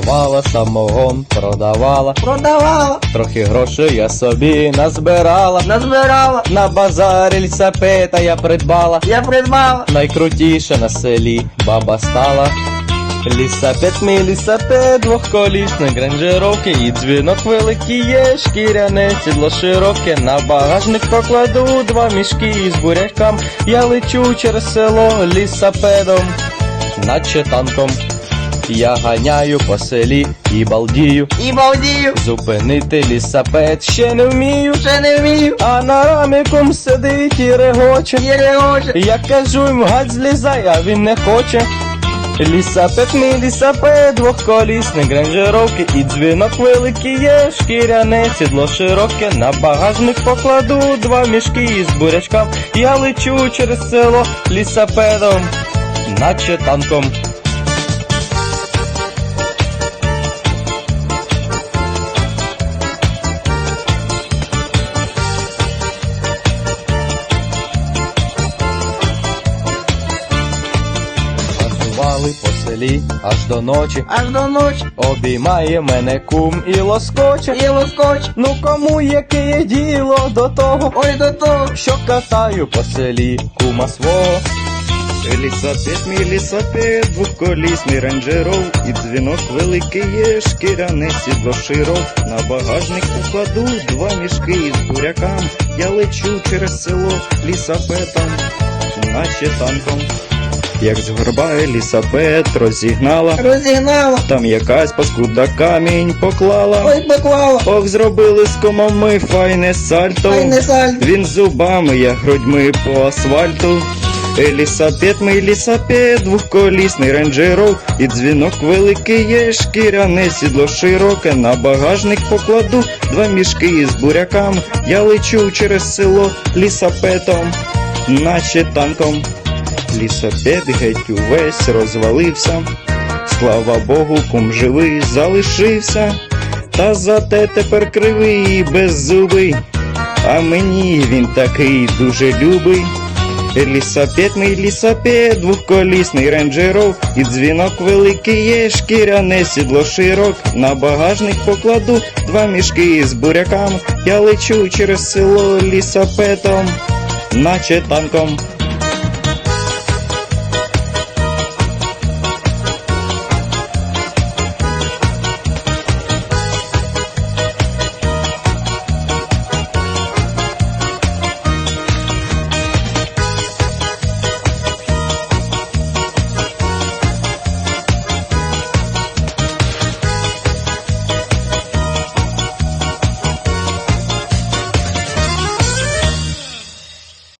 Продавала самогон, продавала, Продавала, трохи грошей я собі назбирала. назбирала, На базарі лісапета я придбала. я придбала. Найкрутіша на селі баба стала. Лісапет, мій лісапет, двохколісний гранжировки і дзвінок великий є, шкіряне сідло широке, на багажник покладу два мішки із бурякам. Я лечу через село лісапедом, наче танком. Я ганяю по селі і балдію. І балдію, Зупинити лісапет ще не вмію. ще не вмію. А на раміком сидить і регоче. Є регоче, Я кажу йому гад злізай, а він не хоче. Лісапет, мій лісапет, двохколісний гранжировки і дзвінок великий є, шкіряне сідло широке, на багажник покладу два мішки із бурячком. Я лечу через село лісапедом, наче танком. Танцювали по селі аж до ночі. аж до ночі. Обіймає мене кум і лоскоче. І лоскоч, Ну кому яке є діло до того, ой до того. що катаю по селі кума свого. Лісапет, мій лісапет, двохколісний рейнджеров І дзвінок великий є, шкіряне сідло широк На багажник укладу два мішки із бурякам Я лечу через село лісапетом, наче танком Як згорбає лісапет розігнала. Розігнала, Там якась паскуда камінь поклала. Ой поклала. Ох, зробили з комами файне сальто. Ой не сальто. він зубами, я грудьми по асфальту. Елісапет, мій лісапет, двохколісний рейнджеров. І дзвінок великий є, шкіряне сідло широке. На багажник покладу два мішки із буряками Я лечу через село лісапетом, наче танком Лісапет геть увесь розвалився. Слава Богу, кум живий залишився. Та зате тепер кривий і беззубий. А мені він такий дуже любий. Лісапет, мій лісапет, двохколісний рейнджеров. І дзвінок великий є, шкіряне сідло широк. На багажник покладу два мішки із буряками Я лечу через село лісапетом, наче танком